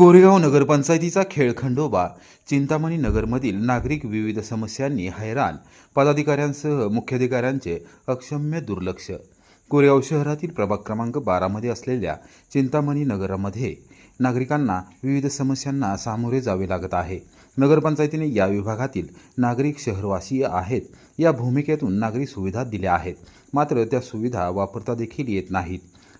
कोरेगाव नगरपंचायतीचा खेळखंडोबा. चिंतामणी नगरमधील नागरिक विविध समस्यांनी हैराण. पदाधिकाऱ्यांसह मुख्याधिकाऱ्यांचे अक्षम्य दुर्लक्ष. कोरेगाव शहरातील प्रभाग क्रमांक बारामध्ये असलेल्या चिंतामणी नगरामध्ये नागरिकांना विविध समस्यांना सामोरे जावे लागत आहे. नगरपंचायतीने या विभागातील नागरिक शहरवासीय आहेत. या भूमिकेतून नागरी सुविधा दिल्या आहेत. मात्र त्या सुविधा वापरता देखील येत नाहीत.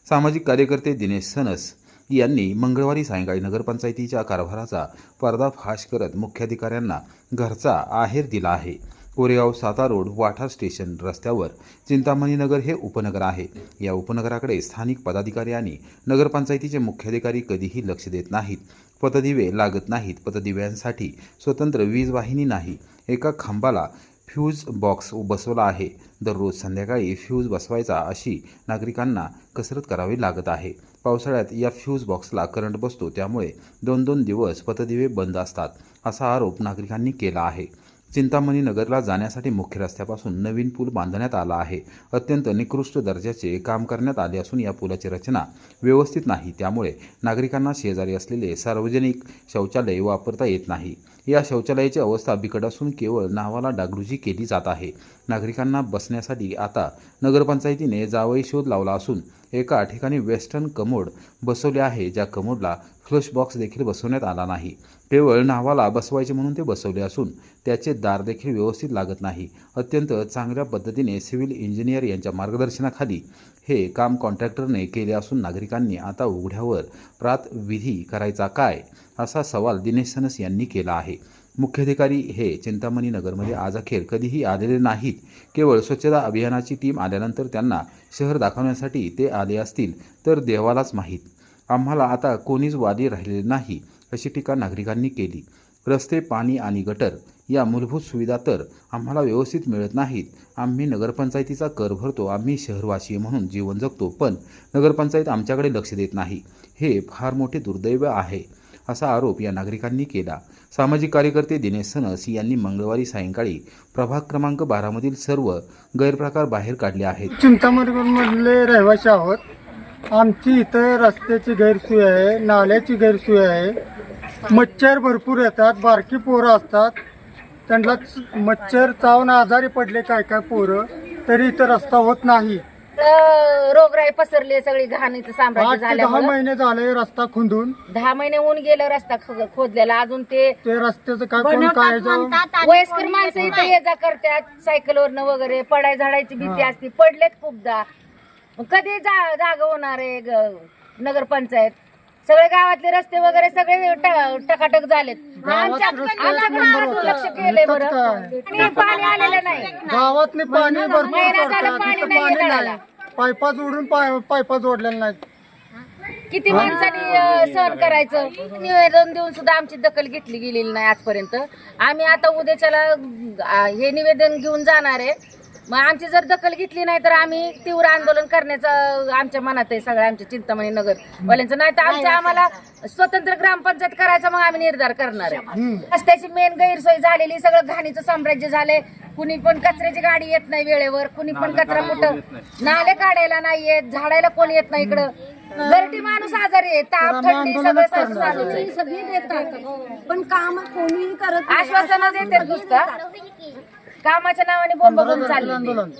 सामाजिक कार्यकर्ते दिनेश सनस यांनी मंगळवारी सायंकाळी नगरपंचायतीच्या कारभाराचा पर्दाफाश करत मुख्याधिकाऱ्यांना घरचा आहेर दिला आहे. कोरेगाव साता रोड वाठार स्टेशन रस्त्यावर चिंतामणी नगर हे उपनगर आहे. या उपनगराकडे स्थानिक पदाधिकारी आणि नगरपंचायतीचे मुख्याधिकारी कधीही लक्ष देत नाहीत. पतदिवे लागत नाहीत. पतदिव्यांसाठी स्वतंत्र वीज वाहिनी नाही. एका खांबाला फ्यूज बॉक्स बसवला आहे. दररोज संध्याकाळी फ्यूज बसवायचा अशी नागरिकांना कसरत करावी लागत आहे. पावसाळ्यात या फ्यूज बॉक्सला करंट बसतो त्यामुळे दोन दोन दिवस पतदिवे बंद असतात असा आरोप नागरिकांनी केला आहे. चिंतामणी नगरला जाण्यासाठी मुख्य रस्त्यापासून नवीन पूल बांधण्यात आला आहे. अत्यंत निकृष्ट दर्जाचे काम करण्यात आले असून या पुलाची रचना व्यवस्थित नाही त्यामुळे नागरिकांना शेजारी असलेले सार्वजनिक शौचालय वापरता येत नाही. या शौचालयाची अवस्था बिकट असून केवळ नावाला डागडुजी केली जात आहे. नागरिकांना बसण्यासाठी आता नगरपंचायतीने जावई शोध लावला असून एका ठिकाणी वेस्टर्न कमोड बसवले आहे ज्या कमोडला फ्लश बॉक्स देखील बसवण्यात आला नाही. केवळ नावाला बसवायचे म्हणून ते बसवले असून त्याचे दार देखील व्यवस्थित लागत नाही. अत्यंत चांगल्या पद्धतीने सिव्हिल इंजिनियर यांच्या मार्गदर्शनाखाली हे काम कॉन्ट्रॅक्टरने केले असून नागरिकांनी आता उघड्यावर प्रात विधी करायचा काय? असा सवाल दिनेश सनस यांनी केला आहे. मुख्याधिकारी हे चिंतामणी नगरमध्ये आज अखेर कधीही आलेले नाहीत. केवळ स्वच्छता अभियानाची टीम आल्यानंतर त्यांना शहर दाखवण्यासाठी ते आले असतील तर देवालाच माहीत. आम्हाला आता कोणीच वादी राहिलेले नाही अशी टीका नागरिकांनी केली. रस्ते पाणी आणि गटर या मूलभूत सुविधा तर आम्हाला व्यवस्थित मिळत नाहीत. आम्ही नगरपंचायतीचा कर भरतो आम्ही शहरवासी म्हणून जीवन जगतो पण नगरपंचायत आमच्याकडे लक्ष देत नाही. हे फार मोठे दुर्दैव आहे. असा आरोप या नागरिकांनी केला. सामाजिक कार्यकर्ते दिनेश सनस यांनी मंगळवारी सायंकाळी प्रभाग क्रमांक बारामधील सर्व गैरप्रकार बाहेर काढले आहेत. चिंतामणीमधले रहिवासी आहोत. आमची इथं रस्त्याची गैरसोय आहे नाल्याची गैरसोय आहे. मच्छर भरपूर येतात बारकी पोरं असतात. त्यांना मच्छर चावून आजारी पडले काय काय पोरं तरी इथं रस्ता होत नाही. तर रोगराई पसरली सगळी घाणीचं साम्राज्य आठ ते दहा झाल्यामुळे. महिने झाले रस्ता खुंदून. दहा महिने होऊन गेलं रस्ता ख- खोदलेला. अजून ते ते रस्त्याचं काय कोण काय वयस्कर माणसं इथं ये जा करतात सायकलवरनं वगैरे. पडाय झाडायची भीती असते. पडलेत खूपदा. मग कधी जा जागा होणार आहे ग- नगरपंचायत? सगळे गावातले रस्ते वगैरे सगळे ट- टकाटक झालेत. आमच्या आमच्याकडे का दुर्लक्ष केलंय बरं. आणि पाणी आलेलं नाही. गावात पाणी भरपूर महिना झाला पडतात. पाणी इथं. नाही. पायपा जोडून पाय- पायपा जोडलेल्या नाहीत. किती माणसांनी सहन करायचं? निवेदन देऊन सुद्धा आमची दखल घेतली गेलेली नाही आजपर्यंत. आम्ही आता उद्याच्याला हे निवेदन घेऊन जाणार आहे. मग आमची जर दखल घेतली नाही तर आम्ही तीव्र आंदोलन करण्याचं आमच्या मनात आहे सगळं आमच्या चिंतामणी नगर वाल्यांचं. नाही तर आमच्या आम्हाला स्वतंत्र ग्रामपंचायत करायचा मग आम्ही निर्धार करणार आहे. रस्त्याची मेन गैरसोय झालेली सगळं घाणीचं साम्राज्य झालंय. कुणी पण कचऱ्याची गाडी येत नाही वेळेवर कुणी पण कचरा कुठं नाले काढायला नाही येत झाडायला कोण येत नाही इकडं. घरटी माणूस आजारी आहे ताप थंडी सगळं सगळं देतात. पण काम कोणी करत नाही. आश्वासनं देतात नुसतं. कामाच्या नावाने बोंब बघून चालले. आंदोलन